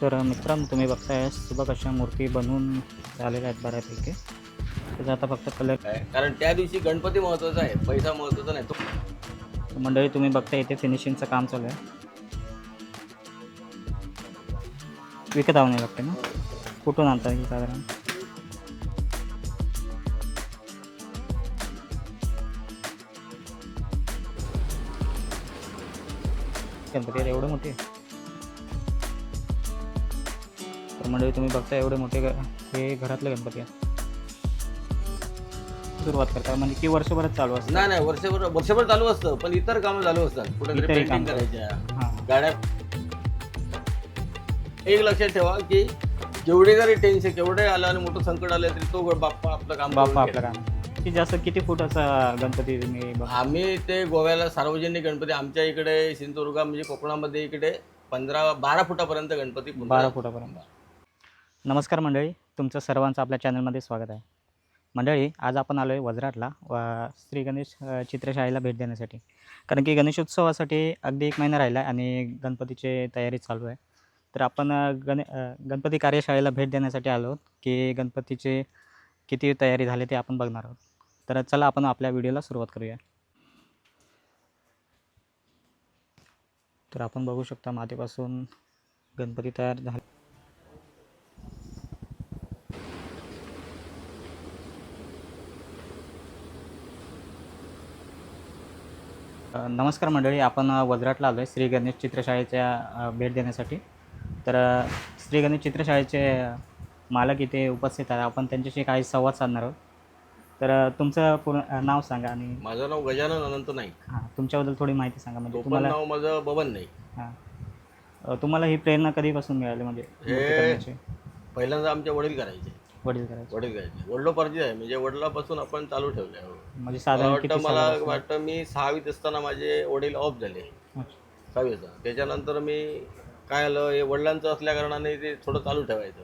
तर मित्रांनो तुम्ही बघताय सुबक अशा मूर्ती बनवून झालेल्या आहेत बऱ्यापैकी. त्याचा आता फक्त कलर काय? कारण त्या दिवशी गणपती महत्त्वाचा आहे पैसा महत्त्वाचा नाही तो मंडळी तुम्ही बघताय इथे फिनिशिंगचं काम चालू आहे. विकत आव नाही लागते ना. कुठून आणतात की साधारण? गणपती एवढे मोठे? मंडळी तुम्ही बघता एवढे मोठे हे घरातले गणपती आहेत. सुरुवात करता. म्हणजे की वर्षभरात चालू असतं. नाही नाही वर्षभर वर्षभर चालू असतं पण इतर कामं चालू असतात. कुठेतरी इतरही कामं. करायच्या. हां. गाड्या एक लक्षात ठेवा की जेवढे जरी टेन्शन केवढे आलं आणि मोठं संकट आलं तरी तो बाप्पा आपलं काम करून बाप्पा आपलं. काम. की जास्त किती फुटाचा गणपती तुम्ही बघ- आम्ही ते गोव्याला सार्वजनिक गणपती आमच्या इकडे सिंधुदुर्ग म्हणजे कोकणामध्ये इकडे पंधरा बारा फुटापर्यंत गणपती बारा फुटापर्यंत. नमस्कार मंडळी तुमचं सर्वांचं आपल्या चॅनलमध्ये स्वागत आहे. मंडळी आज आपण आलो आहे वजराटला व श्री गणेश चित्रशाळेला भेट देण्यासाठी. कारण की गणेशोत्सवासाठी अगदी एक महिना राहिला आहे आणि गणपतीची तयारी चालू आहे. तर आपण गणे गणपती कार्यशाळेला भेट देण्यासाठी आलो की गणपतीचे किती तयारी झाली ते आपण बघणार आहोत. तर चला आपण आपल्या व्हिडिओला सुरुवात करूया. तर आपण बघू शकता मातीपासून गणपती तयार झाले. नमस्कार मंडळी आपण वजराटला आलो आहे श्री गणेश चित्रशाळेच्या भेट देण्यासाठी. तर श्री गणेश चित्रशाळेचे मालक इथे उपस्थित आहे आपण त्यांच्याशी काही संवाद साधणार आहोत. तर तुमचं पूर्ण नाव सांगा आणि माझं नाव गजानन अनंत नाईक. हां तुमच्याबद्दल थोडी माहिती सांगा. म्हणजे तुम्हाला नाव माझं बबन नाईक. हां. तुम्हाला ही प्रेरणा कधीपासून मिळाली? म्हणजे पहिल्यांदा आमचे वडील करायचे. वडील करायचे. वडील करायचे. वडिलोपार्जित आहे. म्हणजे वडिलापासून आपण चालू ठेवलं आहे. म्हणजे मला साधारण किती वाटतं मला सालापासून? वाटतं मी सहावीत असताना माझे वडील ऑफ झाले. अच्छा. सहावीत असताना. त्याच्यानंतर मी काय आलं हे वडिलांचं असल्या कारणाने ते थोडं चालू ठेवायचं.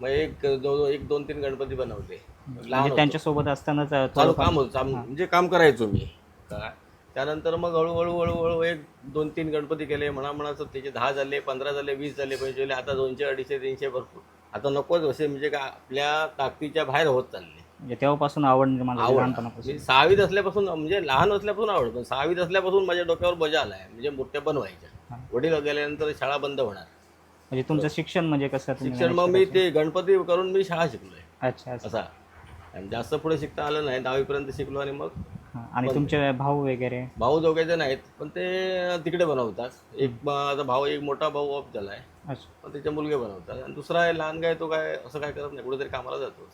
मग एक जवळजवळ एक दोन तीन गणपती लहान म्हणजे होतो. त्यांच्यासोबत असतानाच अ, चालू थोडंफार- काम होतं. म्हणजे काम करायचो मी. काय त्यानंतर मग हळूहळू हळूहळू एक दोन तीन गणपती केले. म्हणा म्हणाचं त्याचे दहा झाले पंधरा झाले वीस झाले पंचवीस झाले. आता दोनशे अडीचशे तीनशे भरपूर. आता नकोच असे म्हणजे का आपल्या ताकदीच्या बाहेर होत चालले. म्हणजे तेव्हापासून आवड निर्माण झाली आवड. लहानपणापासून. मी सहावीत असल्यापासून म्हणजे लहान असल्यापासून आवड पण सहावीत असल्यापासून माझ्या डोक्यावर बजा आलाय. म्हणजे मूर्त्या बनवायच्या हा. वडील गेल्यानंतर शाळा बंद होणार. म्हणजे तुमचं शिक्षण म्हणजे कसं तुम्ही शिक्षण मग मी ते गणपती करून मी शाळा शिकलोय. अच्छा अच्छा. असा. आणि जास्त पुढे शिकता आलं नाही दहावीपर्यंत शिकलो आणि मग हां. आणि तुमचे भाऊ वगैरे? भाऊ दोघे जण आहेत पण ते तिकडे बनवतात. एक आता भाऊ एक मोठा भाऊ ऑफ झालाय. अच्छा पण त्याचे मुलगे बनवतात. आणि दुसरा आहे लहान काय तो काय असं काय करत नाही. कुठेतरी कामाला जातो.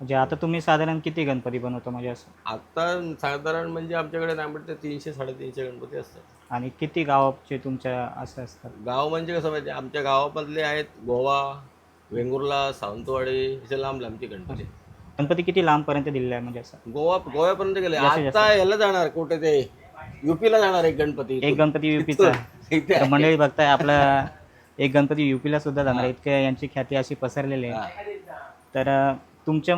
म्हणजे आता तुम्ही साधारण किती गणपती बनवतो? म्हणजे असं. आता साधारण म्हणजे आमच्याकडे नाही म्हणते तीनशे साडेतीनशे गणपती असतात. आणि किती गावाचे तुमच्या असं असतात? गाव म्हणजे कसं माहिती आमच्या गावामधले आहेत गोवा वेंगुर्ला सावंतवाडी असे लांब लांबचे गणपती. गणपती किती लांबपर्यंत दिलेला आहे? म्हणजे असं. गोवा गोव्यापर्यंत गेले. जास्तीत जास्त. आता याला जाणार कुठे ते? युपीला जाणार एक गणपती. एक गणपती युपीचा. इथे. तर मंडळी बघताय आपला एक गणपती युपीला सुद्धा जाणार आहे. इतके यांची ख्याती अशी पसरलेली आहे. हा. तर अ, तुमच्या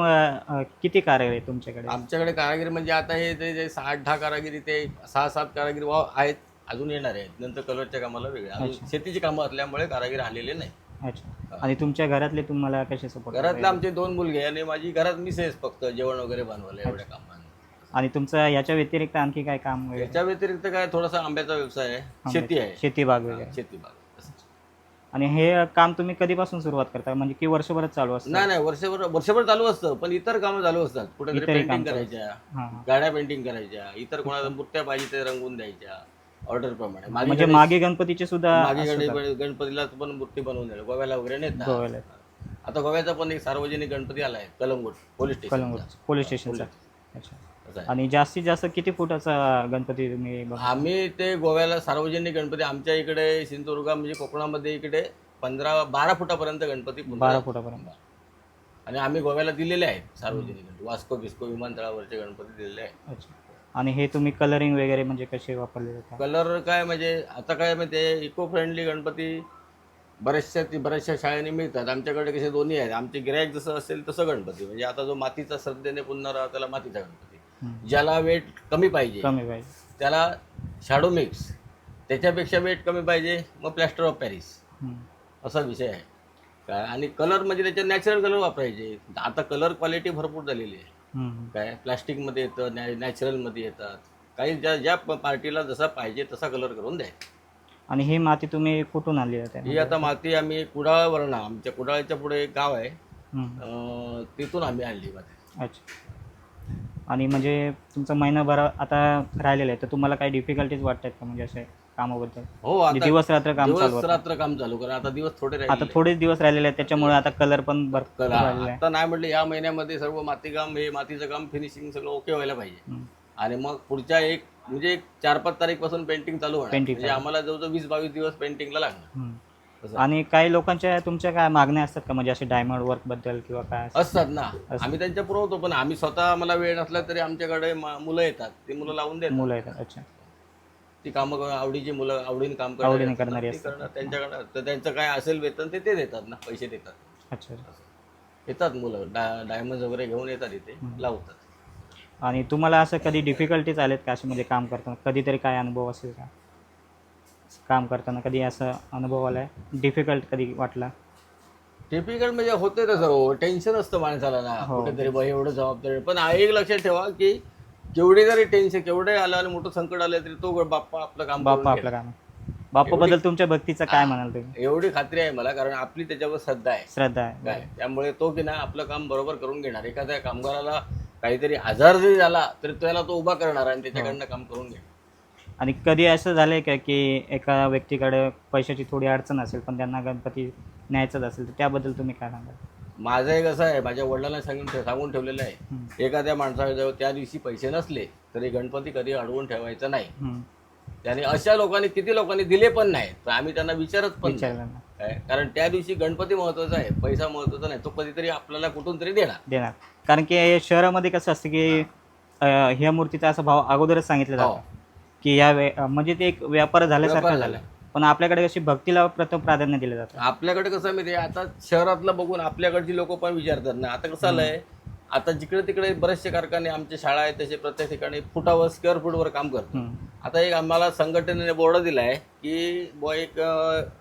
अ, किती कार्य आहे तुमच्याकडे? आमच्याकडे कारागीर म्हणजे आता हे जे साठ दहा कारागिरी ते सहा सात कारागीर वा आहेत. अजून येणार आहेत. नंतर कलरच्या कामाला वेगळे. अजून शेतीची कामं असल्यामुळे कारागीर आलेले नाही. अच्छा. आणि तुमच्या घरातले तुम्हाला कसे सपोर्ट घरातले आमचे दोन मुलगे आणि माझी घरात मिसेस फक्त जेवण वगैरे बनवलं एवढ्या कामाने. आणि तुमचं याच्या व्यतिरिक्त आणखी काय काम वगैरे? याच्या व्यतिरिक्त काय? थोडासा आंब्याचा व्यवसाय आहे. शेती आहे. शेती बाग वगैरे. शेती बाग. आणि हे काम तुम्ही कधीपासून सुरुवात करता? म्हणजे की वर्षभरच चालू असतं? नाही नाही वर्षभर वर्षभर चालू असतं पण इतर कामं चालू असतात. कुठेतरी इतरही पेंटिंग करायच्या हां. गाड्या पेंटिंग करायच्या इतर कोणाला मूर्त्या पाहिजे ते रंगवून द्यायच्या ऑर्डर प्रमाणे. मागे म्हणजे मागे गणपतीचे सुद्धा मागे गणपती गणपतीला पण मूर्ती बनवून दिली गोव्याला वगैरे नेतात गोव्याला. आता गोव्याचा पण एक सार्वजनिक गणपती आलाय Calangute police station Calangute police स्टेशनचा. अच्छा. असं आहे. आणि जास्तीत जास्त किती फुटाचा गणपती तुम्ही बघ- आम्ही ते गोव्याला सार्वजनिक गणपती आमच्या इकडे सिंधुदुर्ग म्हणजे कोकणामध्ये इकडे पंधरा बारा फुटापर्यंत गणपती बारा फुटापर्यंत. आणि आम्ही गोव्याला दिलेले आहेत सार्वजनिक गणपती. वास्को बिस्को विमानतळावरचे गणपती दिलेले आहेत. अच्छा. आणि हे तुम्ही कलरिंग वगैरे म्हणजे कसे वापरले जातात? कलर काय म्हणजे आता काय माहिती इको फ्रेंडली गणपती बऱ्याचशा ती बऱ्याचशा शाळेने मिळतात. आमच्याकडे कसे दोन्ही आहेत. आमचे गिरायक जसं असेल तसं गणपती. म्हणजे आता जो मातीचा श्रद्धेने पुन्हा राहा त्याला मातीचा गणपती. ज्याला वेट कमी पाहिजे. कमी पाहिजे. त्याला शॅडो मिक्स त्याच्यापेक्षा वेट कमी पाहिजे. मग प्लॅस्टर ऑफ पॅरिस हम्म. असा विषय आहे. काय? आणि कलर म्हणजे त्याच्यात नॅचरल कलर वापरायचे. आता कलर क्वालिटी भरपूर झालेली आहे. हम्म. काय? प्लास्टिकमध्ये येतं नॅ नॅचरलमध्ये येतात. काही ज्या ज्या प- पार्टीला जसा पाहिजे तसा कलर करून द्यायचा आणि ही माती तुम्ही कुठून आणली होते ही आता माती आम्ही कुडाळवरनं आमच्या कुडाळच्या पुढे एक गाव आहे. हम्म. अं, तिथून आम्ही आणली माती. अच्छा. आणि म्हणजे तुमचं महिनाभर आता राहिलेलं आहे तर तुम्हाला काही डिफिकल्टीज वाटतात का म्हणजे असे कामाबद्दल? हो म्हणजे आता दिवस रात्र काम चालू दिवस होतं. रात्र काम चालू कारण आता दिवस थोडे आता राहिले थोडेच दिवस राहिलेले आहेत त्याच्यामुळे आता कलर पण भरपूर राहिलेला आहे आता नाही म्हटलं या महिन्यामध्ये सर्व मातीकाम हे मातीचं काम फिनिशिंग सगळं ओके व्हायला पाहिजे. हम्म. आणि मग पुढच्या एक म्हणजे एक चार पाच तारीखपासून पेंटिंग चालू होणार. Painting म्हणजे आम्हाला जवळजवळ वीस बावीस दिवस पेंटिंगला लागणार. हम्म. आणि काही लोकांच्या तुमच्या काय मागण्या असतात का? म्हणजे असे डायमंड वर्कबद्दल किंवा काय असं? असतात ना. आम्ही त्यांच्या पुरवतो पण आम्ही स्वतः आम्हाला वेळ नसला तरी आमच्याकडे मुलं येतात. ती मुलं लावून देतात. मुलं आहेत अच्छा. ती कामं आवडीची मुलं आवडीने काम आवडीने करणारी असतात. त्यांच्याकडे तर त्यांचं काय असेल वेतन ते ते देतात ना पैसे देतात. अच्छा. येतात मुलं डा डायमंड वगैरे घेऊन येतात इथे लावतात. आणि तुम्हाला असं कधी डिफिकल्टीज आलेत का? असे म्हणजे काम करताना कधीतरी काय अनुभव असेल का? काम करताना कधी असं अनुभव आलाय? डिफिकल्ट कधी वाटला? टिपिकल म्हणजे होते तसं हो. टेन्शन असतं माणसाला ना. हो. कुठेतरी बा एवढं जबाबदारी. पण हा एक लक्षात ठेवा की केवढे जरी टेन्शन केवढे आलं आणि मोठं संकट आलं तरी तो बाप्पा आपलं काम करून बाप्पा आपलं काम. बाप्पा बद्दल तुमच्या भक्तीचं काय म्हणाल तुम्ही. एवढी खात्री आहे मला कारण आपली त्याच्यावर श्रद्धा आहे. श्रद्धा आहे काय? त्यामुळे तो की ना आपलं काम बरोबर करून घेणार. एखाद्या कामगाराला काहीतरी आजार जरी झाला तरी त्याला तो उभा करणार आणि त्याच्याकडनं काम करून घेणार आणि कधी असं झालंय का की एका व्यक्तीकडे पैशाची थोडी अडचण असेल पण त्यांना गणपती न्यायचाच असेल तर त्याबद्दल तुम्ही काय सांगाल माझं एक असं आहे माझ्या वडिलांना सांगून सांगून ठेवलेलं आहे. एखाद्या माणसाजवळ त्या दिवशी पैसे नसले तरी गणपती कधी अडवून ठेवायचा नाही हम्म. त्याने अशा लोकांनी किती लोकांनी दिले पण नाही तर आम्ही त्यांना विचारत पण नाही. विचारलं ना काय कारण त्या दिवशी गणपती महत्त्वाचा आहे पैसा महत्त्वाचा नाही तो कधीतरी आपल्याला कुठून तरी देणार देणार कारण की शहरामध्ये कसं असतं की अं, ह्या मूर्तीचा असा भाव अगोदरच सांगितलं हो. जातं की या वे म्हणजे ते एक व्यापार झाल्यासारखं व्यापार झालं. झाला. पण आपल्याकडे कशी भक्तीला प्रथम प्राधान्य दिलं जातं? आपल्याकडे कसं माहिती आहे, आता शहरातलं बघून आपल्याकडची लोक पण विचारतात ना. आता कसं आलंय? आता जिकडे तिकडे बरेचसे कारखाने आमच्या शाळा आहेत तसे प्रत्येक ठिकाणी फुटावर स्क्वेअर फूटवर काम करतात. हम्म. आता एक आम्हाला संघटनेने बोर्ड दिलाय की बुवा एक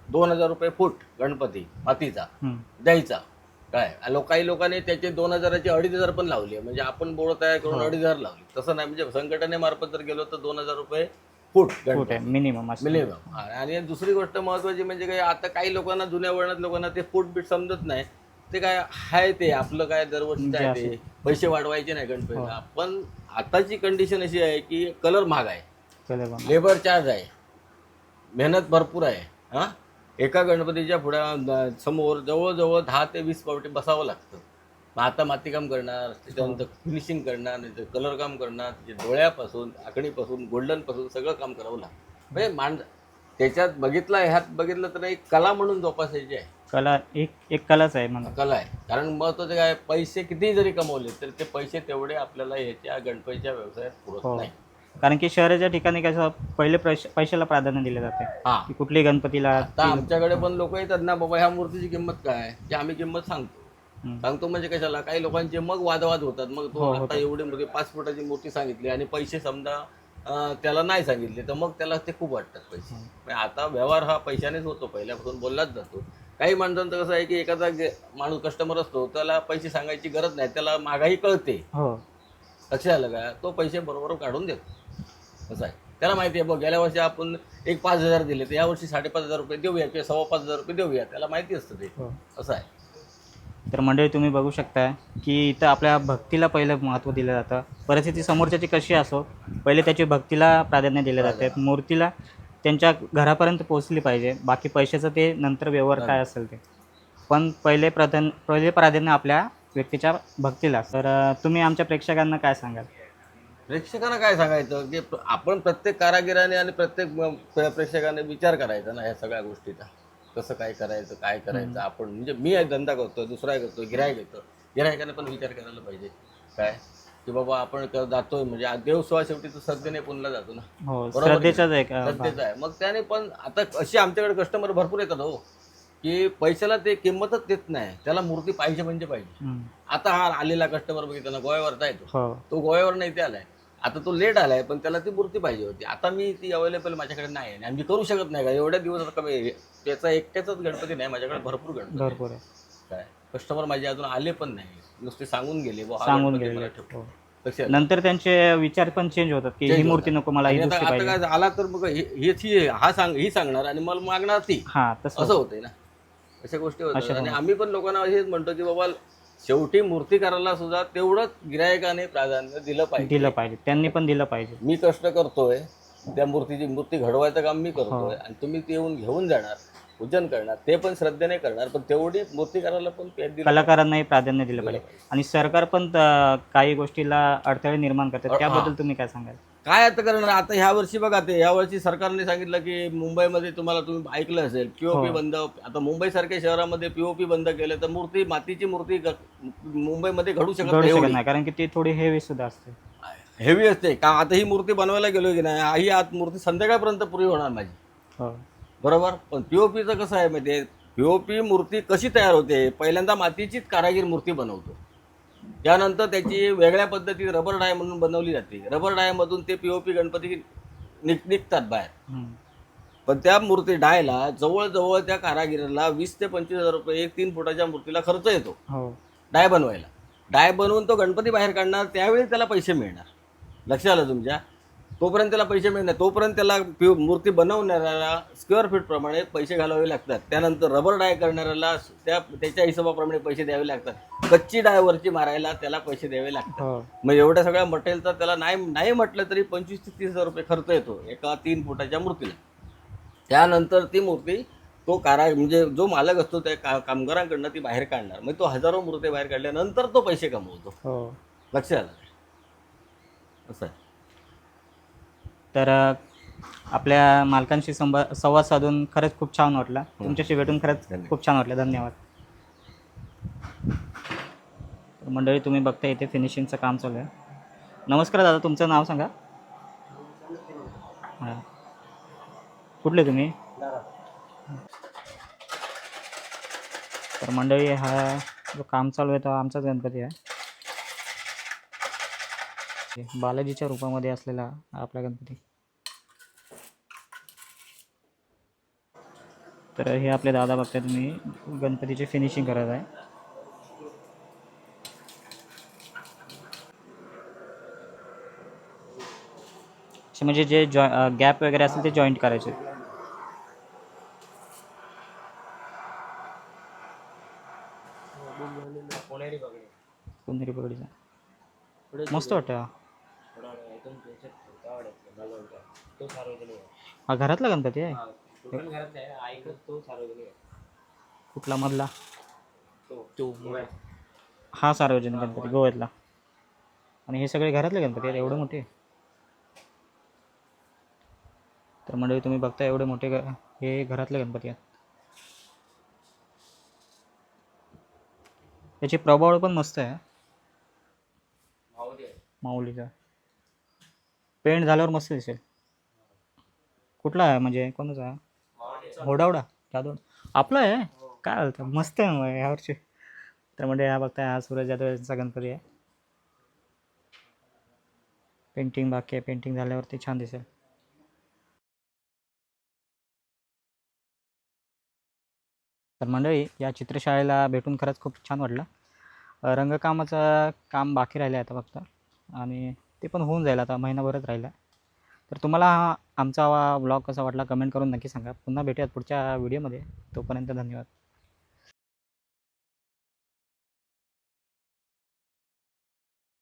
दोन हजार रुपये फूट गणपती मातीचा हम्म. द्यायचा. काय? आणि काही लोकांनी त्याचे दोन हजाराचे अडीच हजार पण लावले म्हणजे आपण बोर्ड तयार करून अडीच हजार लावले. तसं नाही म्हणजे संघटनेमार्फत जर गेलो तर दोन हजार रुपये फूट फूट आहे मिनिमम असं. मिनिमम आणि दुसरी गोष्ट महत्वाची म्हणजे काय आता काही लोकांना जुन्या वळणात लोकांना ते फूट बीट समजत नाही. ते काय आहे ते आपलं काय दरवर्षी आहे ते. पैसे वाढवायचे नाही गणपतीला. पण आताची कंडिशन अशी आहे की कलर महाग आहे. लेबर चार्ज आहे. मेहनत भरपूर आहे. हा? एका गणपतीच्या पुढ्या समोर जवळजवळ दहा ते वीस पावटे बसावं लागतं. मग आता मातीकाम करणार त्याच्यानंतर फिनिशिंग करणार नाही कलर काम करणार त्याच्या डोळ्यापासून आखणीपासून गोल्डनपासून सगळं काम करावं लागतं. म्हणजे मांड त्याच्यात बघितलं ह्यात बघितलं तर एक कला म्हणून जोपासायची आहे. कला एक एक कलाच आहे म्हणा. कला आहे. कारण महत्वाचं काय पैसे कितीही जरी कमवले तर ते पैसे तेवढे आपल्याला याच्या गणपतीच्या व्यवसायात पुरत हो. नाही कारण की शहराच्या ठिकाणी कसं पहिले पैश- पैशाला प्राधान्य दिले जाते. हा. की कुठली गणपतीला आता आमच्याकडे पण लोक येतात ना बाबा ह्या मूर्तीची किंमत काय की आम्ही किंमत सांगतो. हम्म. सांगतो म्हणजे कशाला? काही लोकांचे मग वादवाद होतात. मग तो हो, आता होतात. एवढी मोठी पाच फुटाची मूर्ती सांगितली आणि पैसे समजा अं, त्याला नाही सांगितले तर मग त्याला ते खूप वाटतात पैसे. आता व्यवहार हा पैशानेच होतो. पहिल्यापासून बोललाच जातो. काही माणसांचं कसं आहे की एखादा माणूस कस्टमर असतो त्याला पैसे सांगायची गरज नाही. त्याला मागाही कळते. हो. लक्षात आलं का? तो पैसे बरोबर काढून देतो. असं आहे. त्याला माहिती आहे बघ गेल्या वर्षी आपण एक पाच हजार दिले तर यावर्षी साडेपाच हजार रुपये देऊया किंवा सव्वा पाच हजार रुपये देऊया त्याला माहिती असतं ते. हो. असं आहे. तर मंडळी तुम्ही बघू शकता की इथं आपल्या भक्तीला पहिलं महत्त्व दिलं जातं. परिस्थिती समोरच्याची कशी असो पहिले त्याची भक्तीला प्राधान्य दिले जाते. मूर्तीला त्यांच्या घरापर्यंत पोहोचली पाहिजे. बाकी पैशाचं ते नंतर व्यवहार काय असेल ते. पण पहिले प्रधान पहिले प्राधान्य आपल्या व्यक्तीच्या भक्तीला. तर अं, तुम्ही आमच्या प्रेक्षकांना काय सांगाल? प्रेक्षकांना काय सांगायचं? की आपण प्रत्येक कारागिराने आणि प्रत्येक प्रेक्षकाने विचार करायचा ना ह्या सगळ्या गोष्टीचा. कसं काय करायचं काय करायचं? आपण म्हणजे मी एक धंदा करतोय दुसरा करतोय गिरायक येतो गिरायकाने पण विचार करायला पाहिजे. काय? की बाबा आपण जातोय म्हणजे देव सोळा शेवटी तो श्रद्धेने पुनला जातो ना. हो बरोबर. श्रद्धेचा आहे. मग त्याने पण आता अशी आमच्याकडे कस्टमर भरपूर येतात हो. की पैशाला ते किंमतच देत नाही. त्याला मूर्ती पाहिजे म्हणजे पाहिजे. आता हा आलेला कस्टमर बघितला गोव्यावरचा येतो हो. तो गोव्यावर नाही ते आलाय. आता तो लेट आलाय पण त्याला ती मूर्ती पाहिजे होती. आता मी ती अवेलेबल माझ्याकडे नाही आहे आणि मी करू शकत नाही का एवढ्या दिवस कमी त्याचा एकट्याचाच गणपती नाही माझ्याकडे भरपूर गणपती. भरपूर काय? कस्टमर माझे अजून आले पण नाही. नुसते सांगून गेले सांगून गेले. हो. नंतर त्यांचे विचार पण चेंज होतात की ही मूर्ती नको मला ही आता काय आला तर मग हे- हेच ही हा सांग ही सांगणार आणि मला मागणार ती. हा असं होतंय ना. अशा गोष्टी होतात. आणि आम्ही पण लोकांना हेच म्हणतो की बाबा शेवटी मूर्तीकाराला सुद्धा तेवढंच गिरायकाने प्राधान्य दिलं पाहिजे. दिलं पाहिजे. त्यांनी पण दिलं पाहिजे. मी कष्ट करतोय त्या मूर्तीची मूर्ती घडवायचं काम मी हो. करतोय आणि तुम्ही ते येऊन घेऊन जाणार पूजन करणार ते पण श्रद्धेने करणार पण तेवढी मूर्तीकाराला पण पेट दिलं कलाकारांनाही प्राधान्य दिलं पाहिजे. आणि सरकार पण त- काही गोष्टीला अडथळे निर्माण करतात त्याबद्दल तुम्ही काय सांगाल? काय आता करणार? आता ह्या वर्षी बघा ते ह्या वर्षी सरकारने सांगितलं की मुंबईमध्ये तुम्हाला तुम्ही ऐकलं असेल पीओपी हो. बंद आता मुंबई सारख्या शहरामध्ये पीओपी बंद केलं तर मूर्ती मातीची मूर्ती ग- मुंबईमध्ये घडू शकत घडू नाही शकत एवढी. नाही कारण की ती थोडी हेवी सुद्धा असते. हेवी असते का आता ही मूर्ती बनवायला गेलो की नाही ही आत मूर्ती संध्याकाळपर्यंत पुरी होणार माझी हो. बरोबर? पण पीओपीचं कसं आहे माहिती पीओपी मूर्ती कशी तयार होते? पहिल्यांदा मातीचीच कारागीर मूर्ती बनवतो. त्यानंतर त्याची वेगळ्या पद्धतीत रबर डाय म्हणून बनवली जाते. रबर डायमधून ते पीओपी गणपती निघ निघतात बाहेर. पण त्या मूर्ती डायला जवळजवळ त्या कारागिराला वीस ते पंचवीस हजार रुपये एक तीन फुटाच्या मूर्तीला खर्च येतो. हो. डाय बनवायला. डाय बनवून तो गणपती बाहेर काढणार त्यावेळी त्याला पैसे मिळणार. लक्ष आलं तुमच्या? तोपर्यंत त्याला पैसे मिळणार तोपर्यंत त्याला पि- मूर्ती बनवणाऱ्याला स्क्वेअर फीट प्रमाणे पैसे घालावे लागतात. त्यानंतर रबर डाय करणाऱ्याला त्या त्याच्या हिशोबाप्रमाणे पैसे द्यावे लागतात. कच्ची डायवरची मारायला त्याला पैसे द्यावे लागतात. हो. मग एवढ्या सगळ्या मटेरियलचा त्याला नाही नाही म्हटलं तरी पंचवीस ते तीस हजार रुपये खर्च येतो एका तीन फुटाच्या मूर्तीला. त्यानंतर ती मूर्ती तो कारा म्हणजे जो मालक असतो त्या का कामगारांकडनं ती बाहेर काढणार. मग तो हजारो मूर्ती बाहेर काढल्यानंतर तो पैसे कमवतो. हो. लक्ष आलं? असं आहे. तर आपल्या मालकांशी संवा संवाद साधून खरंच खूप छान वाटलं. तुमच्याशी भेटून खरंच. खूप छान वाटलं. धन्यवाद. तर मंडळी तुम्ही बघता इथे फिनिशिंगचं काम चालू आहे. नमस्कार दादा तुमचं नाव सांगा? हां. कुठले तुम्ही? तर मंडळी हा जो काम चालू आहे तो आमचाच गणपती आहे. बालाजीच्या रूपामध्ये असलेला आपला गणपती. तर हे आपले दादा बघताय तुम्ही गणपतीचे फिनिशिंग करत आहे. म्हणजे जे जॉ गॅप वगैरे असेल ते जॉईंट करायचे. कोणतरी पकडीचा मस्त वाटतं. हा. हा घरातला गणपती आहे? कुठला मधला? हा सार्वजनिक गणपती गोव्यातला. आणि हे सगळे घरातले गणपती आहेत? एवढे मोठे? तर मंडळी तुम्ही बघता एवढे मोठे हे घरातले गणपती आहेत. त्याची प्रभावळ पण मस्त आहे. माऊलीचा. पेंट झाल्यावर मस्त दिसेल. कुठला आहे? म्हणजे कोणाचा? आहे होडावडा जाधव. आपला आहे? काय बोलतं? मस्त आहे मग यावर्षी तर म्हणजे हा बघताय हा सूरज जाधव यांचा गणपती आहे. पेंटिंग बाकी आहे. पेंटिंग झाल्यावरती छान दिसेल. तर मंडळी या चित्रशाळेला भेटून खरंच खूप छान वाटलं. रंगकामाचं काम बाकी राहिलं आहे आता फक्त. आणि ते पण होऊन जाईल आता महिनाभरच राहिला तर तुम्हाला हा आमचा हा व्लॉग कसा वाटला कमेंट करून नक्की सांगा. पुन्हा भेटूयात पुढच्या व्हिडिओमध्ये तोपर्यंत धन्यवाद.